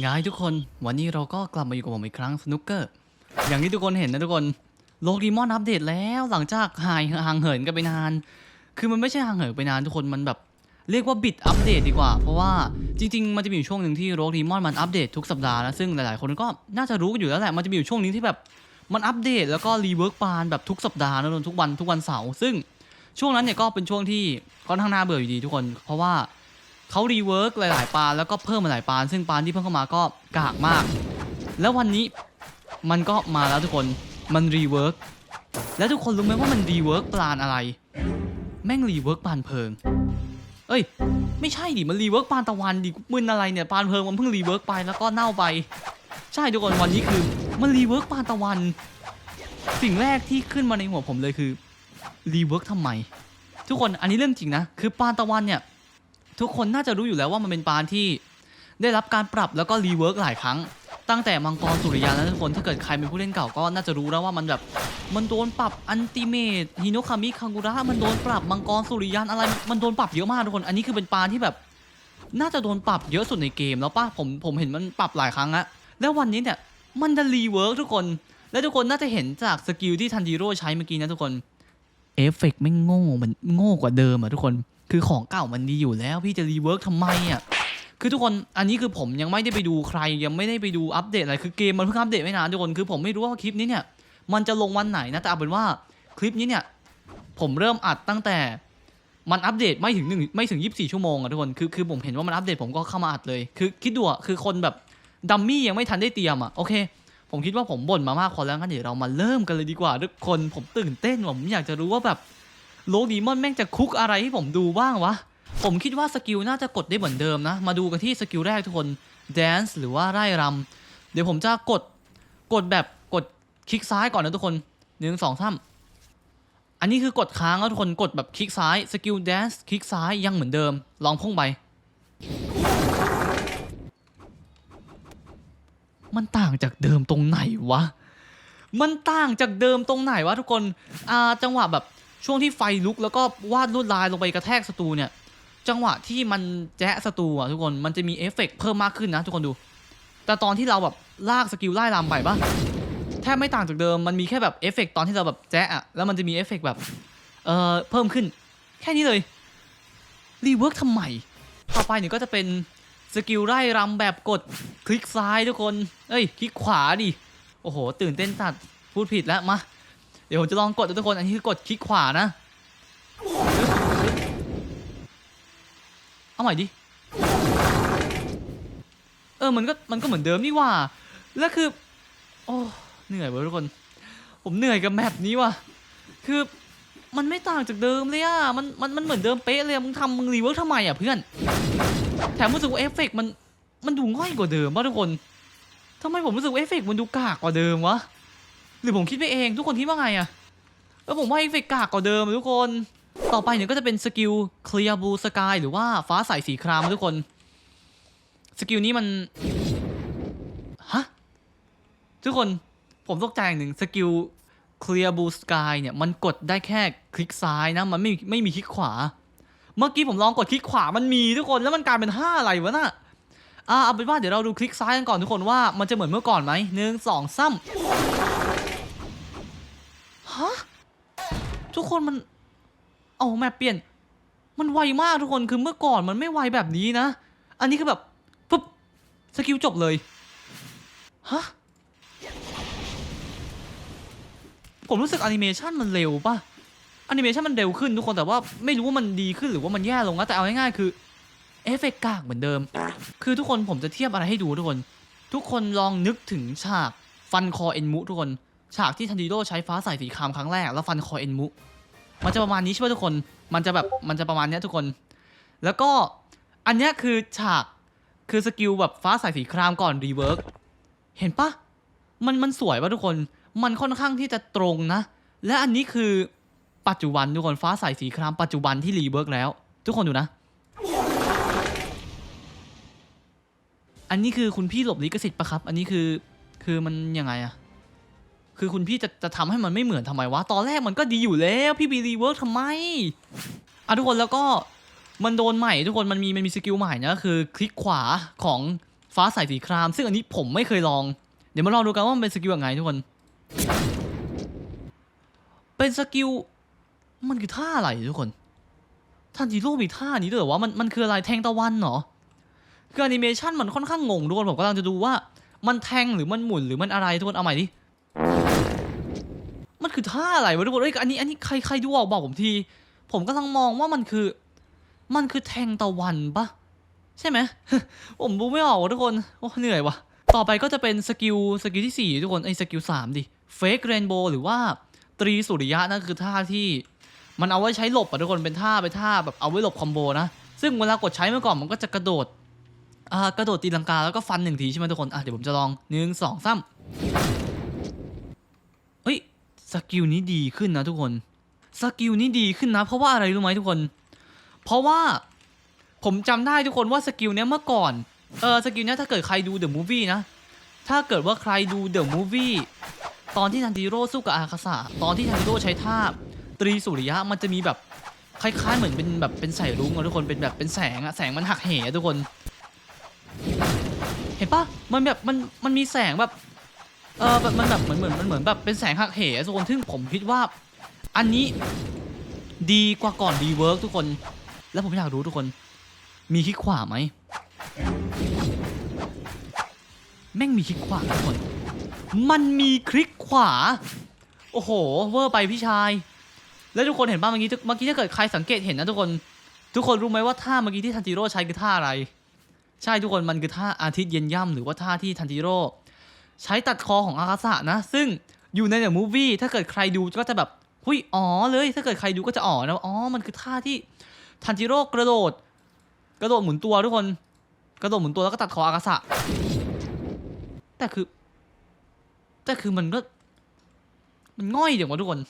ไงทุกคนวันนี้เราก็กลับมาอยู่กับผมอีกครั้งสนุกเกอร์อย่างที่ทุกคนเห็นนะทุกคนโลกีมอนอัปเดตแล้วหลังจากหายห่างเหินกันไปนาน คือมันไม่ใช่ห่างเหินไปนานทุกคนมันแบบเรียกว่าบิดอัปเดตดีกว่า เพราะว่าจริง ๆ มันจะมีอยู่ช่วงหนึ่งที่โรกีมอนมันอัปเดตทุกสัปดาห์นะซึ่งหลายๆ คนก็น่าจะรู้กันอยู่แล้วแหละมันจะมีอยู่ช่วงนึงที่แบบมันอัปเดตแล้วก็รีเวิร์กปานแบบทุกสัปดาห์นะทุกวันทุกวันเสาร์ซึ่งช่วงนั้นเนี่ยก็เป็นช่วงที่ค่อนข้างน่าเบื่ออยู่ดีทุกคน เพราะว่า เขารีเวิร์กหลาย ๆ ปานแล้วก็เพิ่มมาหลายปาน ซึ่งปานที่เพิ่มเข้ามาก็กากมาก แล้ววันนี้มันก็มาแล้วทุกคนมันรีเวิร์กแล้วทุกคนรู้ไหมว่ามันรีเวิร์กปานอะไร แม่งรีเวิร์กปานเพลิง เอ้ย ไม่ใช่ดิมันรีเวิร์กปานตะวันดิมึนอะไรเนี่ยปานเพลิงมันเพิ่งรีเวิร์กไปแล้วก็เน่าไป ใช่ทุกคนวันนี้คือมันรีเวิร์กปานตะวัน สิ่งแรกที่ขึ้นมาในหัวผมเลยคือรีเวิร์กทำไมทุกคนอันนี้เรื่องจริงนะ คือปานตะวันเนี่ย ทุกคนน่าจะรู้อยู่แล้วว่ามันเป็นปานที่ ได้รับการปรับแล้วก็รีเวิร์กหลายครั้ง ตั้งแต่มังกรสุริยานะทุกคนถ้าเกิดใครเป็นผู้เล่นเก่าก็น่าจะรู้แล้วว่ามันแบบมันโดนปรับอันติเมตฮิโนคามิคังกุระมันโดนปรับมังกรสุริยานอะไร มันโดนปรับเยอะมากทุกคน อันนี้คือเป็นปานที่แบบ น่าจะโดนปรับเยอะสุดในเกมแล้วป่ะผมผมเห็นมันปรับหลายครั้งอะแล้ววันนี้เนี่ยมันจะรีเวิร์กทุกคน และทุกคนน่าจะเห็นจากสกิลที่ทันจิโร่ใช้เมื่อกี้นะทุกคนเอฟเฟกต์ไม่งโง่มันโง่กว่าเดิมอะทุกคน คือของเก่ามันดีอยู่แล้วพี่จะรีเวิร์กทำไมอะคือทุกคนอันนี้คือผมยังไม่ได้ไปดูใคร ยังไม่ได้ไปดูอัปเดตอะไรคือเกมมันเพิ่งอัปเดตไม่นานทุกคนคือผมไม่รู้ว่าคลิปนี้เนี่ย มันจะลงวันไหนนะแต่เอาเป็นว่าคลิปนี้เนี่ย ผมเริ่มอัดตั้งแต่มันอัปเดตไม่ถึงหนึ่งไม่ถึง 24 ชั่วโมงอะทุกคนคือคือผมเห็นว่ามันอัปเดตผมก็เข้ามาอัดเลย คือคิดดูอะคือคนแบบดัมมี่ยังไม่ทันได้เตรียมอะโอเค ผมคิดว่าผมบ่นมามากพอแล้วงั้นเดี๋ยวเรามาเริ่มกันเลยดีกว่าทุกคนผมตื่นเต้นผมอยากจะรู้ว่าแบบ โลกดีมอนแม่งจะคุกอะไรให้ผมดูบ้างวะ ผมคิดว่าสกิลน่าจะกดได้เหมือนเดิมนะ มาดูกันที่สกิลแรกทุกคน Dance หรือว่าไร่รำเดี๋ยวผมจะกดกดแบบกดคลิกซ้ายก่อนนะทุกคนหนึ่งสองสามอันนี้คือกดค้างแล้วทุกคนกดแบบคลิกซ้ายสกิล Dance คลิกซ้ายยังเหมือนเดิม ลองพุ่งไป มันต่างจากเดิมตรงไหนวะ มันต่างจากเดิมตรงไหนวะทุกคนอ่าจังหวะแบบ ช่วงที่ไฟลุกแล้วก็วาดลวดลายลงไปกระแทกศัตรูเนี่ย จังหวะที่มันแจ๊ะศัตรูอะทุกคนมันจะมีเอฟเฟกต์เพิ่มมากขึ้นนะทุกคนดู แต่ตอนที่เราแบบลากสกิลไล่ลำไปปะแทบไม่ต่างจากเดิมมันมีแค่แบบเอฟเฟกต์ตอนที่เราแบบแจ๊ะอะแล้วมันจะมีเอฟเฟกต์แบบเอ่อเพิ่มขึ้น แค่นี้เลยรีเวิร์กทำไมต่อไปเนี่ยก็จะเป็นสกิลไล่รำแบบกดคลิกซ้ายทุกคน เอ้ย คลิกขวาดิ โอ้โห ตื่นเต้นจัดพูดผิดแล้วมา เดี๋ยวผมจะลองกดทุกคน อันนี้คือกดคลิกขวานะ เอาใหม่ดิ เออ มันก็ มันก็เหมือนเดิมนี่ว่า แล้วคือ โอ้ เหนื่อยเว้ยทุกคน ผมเหนื่อยกับแมปนี้ว่ะ คือมันไม่ต่างจากเดิมเลยอะมัน มัน มันเหมือนเดิมเป๊ะเลย มึงทำมึงรีเวิร์กทำไมอะเพื่อน แถมรู้สึกว่าเอฟเฟกต์มัน มันดูง่อยกว่าเดิมป่ะทุกคนทำไมผมรู้สึกว่าเอฟเฟกต์มันดูกากกว่าเดิมวะ หรือผมคิดไปเองทุกคนคิดว่าไงอะเออผมว่าเอฟเฟกกากกว่าเดิมทุกคน ต่อไปเนี่ยก็จะเป็นสกิล Clear Blue Sky หรือว่าฟ้าใสสีครามทุกคน สกิลนี้มัน ฮะ ทุกคนผมตกใจอย่างหนึ่งสกิล Clear Blue Sky เนี่ยมันกดได้แค่คลิกซ้ายนะ มันไม่ไม่มีคลิกขวา เมื่อกี้ผมลองกดคลิกขวามันมีทุกคนแล้วมันกลายเป็นห้าอะไรวะน่ะอ่าเอาเป็นว่าเดี๋ยวเราดูคลิกซ้ายกันก่อนทุกคนว่ามันจะเหมือนเมื่อก่อนไหมหนึ่งสองซ้ำ ฮะ ทุกคนมัน เอาแมปเปลี่ยน มันไวมากทุกคนคือเมื่อก่อนมันไม่ไวแบบนี้นะ อันนี้คือแบบปุ๊บสกิลจบเลย ฮะ ผมรู้สึกแอนิเมชันมันเร็วป่ะแอนิเมชันมันเร็วขึ้นทุกคนแต่ว่าไม่รู้ว่ามันดีขึ้นหรือว่ามันแย่ลงนะแต่เอาง่ายๆคือเอฟเฟกต์กากเหมือนเดิม คือทุกคนผมจะเทียบอะไรให้ดูทุกคน ทุกคนลองนึกถึงฉากฟันคอเอ็นมุทุกคน ฉากที่ทันดิโดใช้ฟ้าใสสีครามครั้งแรกแล้วฟันคอเอ็นมุ มันจะประมาณนี้ใช่ไหมทุกคน มันจะแบบมันจะประมาณนี้ทุกคน แล้วก็อันนี้คือฉากคือสกิลแบบฟ้าใสสีครามก่อนรีเวิร์กเห็นปะมันมันสวยปะทุกคน มันค่อนข้างที่จะตรงนะ และอันนี้คือปัจจุบันทุกคนฟ้าใสสีครามปัจจุบันที่รีเวิร์กแล้ว ทุกคนดูนะ อันนี้คือคุณพี่หลบลิขสิทธิ์ปะครับ อันนี้คือคือมันยังไงอะ คือคุณพี่จะจะทำให้มันไม่เหมือนทำไมวะ ตอนแรกมันก็ดีอยู่แล้วพี่บีรีเวิร์กทำไมอะทุกคนแล้วก็มันโดนใหม่ทุกคนมันมีมันมีสกิลใหม่นะคือคลิกขวาของฟ้าใสสีคราม ซึ่งอันนี้ผมไม่เคยลอง เดี๋ยวมาลองดูกันว่ามันเป็นสกิลยังไงทุกคน เป็นสกิลมันคือท่าอะไรทุกคนทันจิโร่มีท่านี้ด้วยเหรอวะมันมันคืออะไรแทงตะวันเหรอคือแอนิเมชันมันค่อนข้างงงทุกคนผมกำลังจะดูว่า มันแทงหรือมันหมุนหรือมันอะไรทุกคนเอาใหม่ดิ ท่าอะไรวะทุกคนเอ้ยอันนี้อันนี้ใครใครดูออกบอกผมที ผมกำลังมองว่ามันคือ มันคือแทงตะวันปะใช่ไหมผมดูไม่ออกวะทุกคนโอ้เหนื่อยวะต่อไปก็จะเป็นสกิลสกิลที่ 4 ทุกคนไอ้ยสกิล3ดิเฟกเรนโบหรือว่าตรีสุริยะนั่นคือท่าที่ มันเอาไว้ใช้หลบอะทุกคนเป็นท่าเป็นท่าแบบเอาไว้หลบคอมโบนะ ซึ่งเวลากดใช้เมื่อก่อนมันก็จะกระโดดอ่ากระโดดตีลังกาแล้วก็ฟันหนึ่งทีใช่ไหมทุกคนอะเดี๋ยวผมจะลองหนึ่งสองสาม สกิลนี้ดีขึ้นนะทุกคนสกิลนี้ดีขึ้นนะ เพราะว่าอะไรรู้ไหมทุกคน เพราะว่าผมจำได้ทุกคนว่าสกิลเนี้ยเมื่อก่อนเออสกิลเนี้ยถ้าเกิดใครดูเดอะมูฟวี่นะ ถ้าเกิดว่าใครดูเดอะมูฟวี่ตอนที่ทันจิโร่สู้กับอาคาสะตอนที่ทันจิโร่ใช้ท่าตรีสุริยะมันจะมีแบบคล้ายๆเหมือนเป็นแบบเป็นสายรุ้งอะทุกคนเป็นแบบเป็นแสงอะแสงมันหักเหอะทุกคน เห็นปะมันแบบมันมันมีแสงแบบ เออแบบมันแบบเหมือนเหมือนมันเหมือนแบบเป็นแสงหักเหทุกคนซึ่งผมคิดว่าอันนี้ดีกว่าก่อนดีเวิร์กทุกคน แล้วผมอยากรู้ทุกคน มีคลิกขวาไหมแม่งมีคลิกขวาทุกคน มันมีคลิกขวา โอ้โห เวอร์ไปพี่ชาย แล้วทุกคนเห็นป่ะเมื่อกี้เมื่อกี้ถ้าเกิดใครสังเกตเห็นนะทุกคน ทุกคนรู้ไหมว่าท่าเมื่อกี้ที่ทันจิโร่ใช้คือท่าอะไร ใช่ทุกคนมันคือท่าอาทิตย์เย็นย่ำหรือว่าท่าที่ทันจิโร่ ใช้ตัดคอของอากาสะนะ ซึ่งอยู่ในเดอะมูฟวี่ถ้าเกิดใครดูก็จะแบบหุยอ๋อเลยถ้าเกิดใครดูก็จะอ๋อนะอ๋อมันคือท่าที่ทันจิโร่กระโดด กระโดดหมุนตัวทุกคน กระโดดหมุนตัวแล้วก็ตัดคออากาสะแต่คือ แต่คือมันก็ มันง่อยอย่างวะทุกคน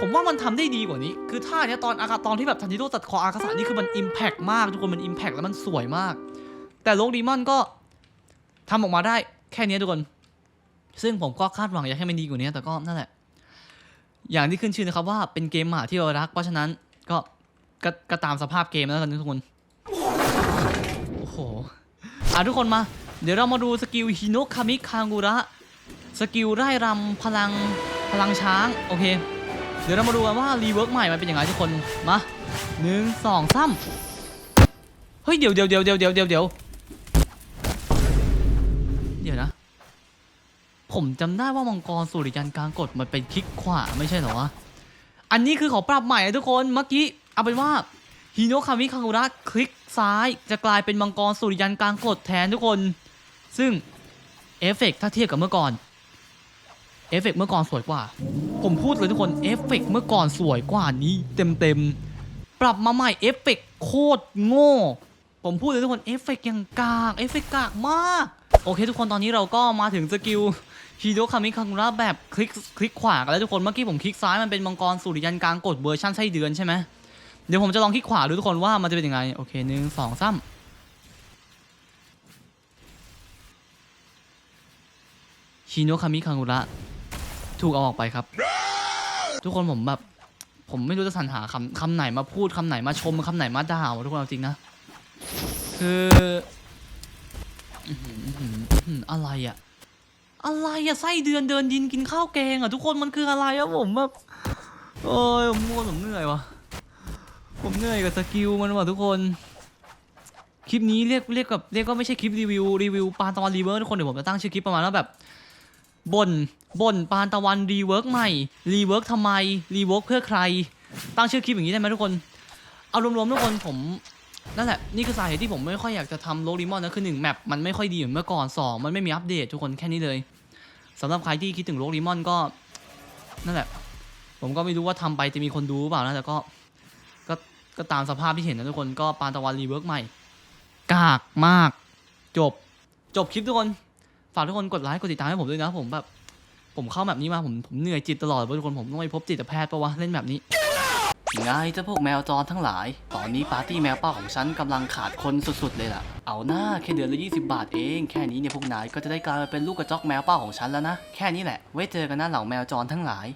ผมว่ามันทำได้ดีกว่านี้ คือท่าเนี้ยตอนอากาตอนที่แบบทันจิโร่ตัดคออากาสะนี่คือมันอิมแพกมากทุกคนมันอิมแพกแล้วมันสวยมาก แต่โลกดีมอนก็ทำออกมาได้แค่เนี้ยทุกคน ซึ่งผมก็คาดหวังอยากให้มันดีกว่านี้ แต่ก็นั่นแหละ อย่างที่ขึ้นชื่อนะครับว่าเป็นเกมหมาที่เรารัก เพราะฉะนั้นก็กก็ตามสภาพเกมแล้วกันทุกคน โอ้โห อะทุกคนมา เดี๋ยวเรามาดูสกิลฮิโนคามิคางูระ สกิลไร่รำพลังพลังช้าง โอเค เดี๋ยวเรามาดูกันว่ารีเวิร์กใหม่มันเป็นยังไงทุกคน มาหนึ่งสองสามเฮ้ยเดี๋ยวเดี๋ยวเดี๋ยวเดี๋ยวเดี๋ยวเดี๋ยวเดี๋ยวนะ ผมจำได้ว่ามังกรสุริยันกลางกฎมันเป็นคลิกขวาไม่ใช่เหรอวะ อันนี้คือขาปรับใหม่นะทุกคนเมื่อกี้เอาเป็นว่าฮิโนคามิคังุระคลิกซ้ายจะกลายเป็นมังกรสุริยันกลางกฎแทนทุกคน ซึ่งเอฟเฟกต์ถ้าเทียบกับเมื่อก่อนเอฟเฟกต์เมื่อก่อนสวยกว่า ผมพูดเลยทุกคนเอฟเฟกต์เมื่อก่อนสวยกว่านี้เต็มเต็มๆปรับมาใหม่เอฟเฟกต์โคตรโง่ ผมพูดเลยทุกคนเอฟเฟกต์ยังกากเอฟเฟกต์กากมาก โอเคทุกคนตอนนี้เราก็มาถึงสกิลฮิโดคามิคังระแบบคลิกคลิกขวากันแล้วทุกคนเมื่อกี้ผมคลิกซ้ายมันเป็นมังกรสุริยันกลางกดเวอร์ชันไส้เดือนใช่ไหมเดี๋ยวผมจะลองคลิกขวาดูทุกคนว่ามันจะเป็นยังไงโอเคหนึ่งสองสามฮิโนคามิคังุระถูกเอาออกไปครับ ทุกคนผมแบบผมไม่รู้จะสรรหาคำคำไหนมาพูดคำไหนมาชมคำไหนมาด่าทุกคนเอาจริงนะ คือ อะไรอะอะไรอะไส้เดือนเดินดินกินข้าวแกงอะทุกคนมันคืออะไรอะผมแบบโอ้ยผมง่วผมเหนื่อยวะผมเหนื่อยกับสกิลมันว่ะทุกคน คลิปนี้เรียกเรียกกับเรียกก็ไม่ใช่คลิปรีวิวรีวิวปานตะวันรีเวิร์กทุกคนเดี๋ยวผมจะตั้งชื่อคลิปประมาณว่าแบบบ่นบ่นปานตะวันรีเวิร์กใหม่รีเวิร์กทำไมรีเวิร์กเพื่อใคร ตั้งชื่อคลิปอย่างนี้ได้ไหมทุกคน เอารวมๆทุกคนผม นั่นแหละนี่คือสาเหตุที่ผมไม่ค่อยอยากจะทำโลกดิมอนนะคือหนึ่งแมปมันไม่ค่อยดีเหมือนเมื่อก่อนสองมันไม่มีอัปเดตทุกคนแค่นี้เลยสำหรับใครที่คิดถึงโลกดิมอนก็นั่นแหละ ผมก็ไม่รู้ว่าทำไปจะมีคนดูหรือเปล่านะแต่ก็ก็ก็ตามสภาพที่เห็นนะทุกคนก็ปานตะวันรีเวิร์กใหม่กากมาก จบ จบคลิปทุกคน ฝากทุกคนกดไลค์กดติดตามให้ผมด้วยนะผมแบบ ผมเข้าแบบนี้มาผมผมเหนื่อยจิตตลอดเลยทุกคนผมต้องไปพบจิตแพทย์ปะวะเล่นแบบนี้ ไงเจ้าพวกแมวจรทั้งหลาย ตอนนี้ปาร์ตี้แมวเป้าของฉันกำลังขาดคนสุดๆเลยล่ะ เอาหน้าแค่เดือนละ20 บาทเอง แค่นี้เนี่ยพวกนายก็จะได้กลายมาเป็นลูกกระจอกแมวเป้าของฉันแล้วนะ แค่นี้แหละ ไว้เจอกันนะเหล่าแมวจรทั้งหลาย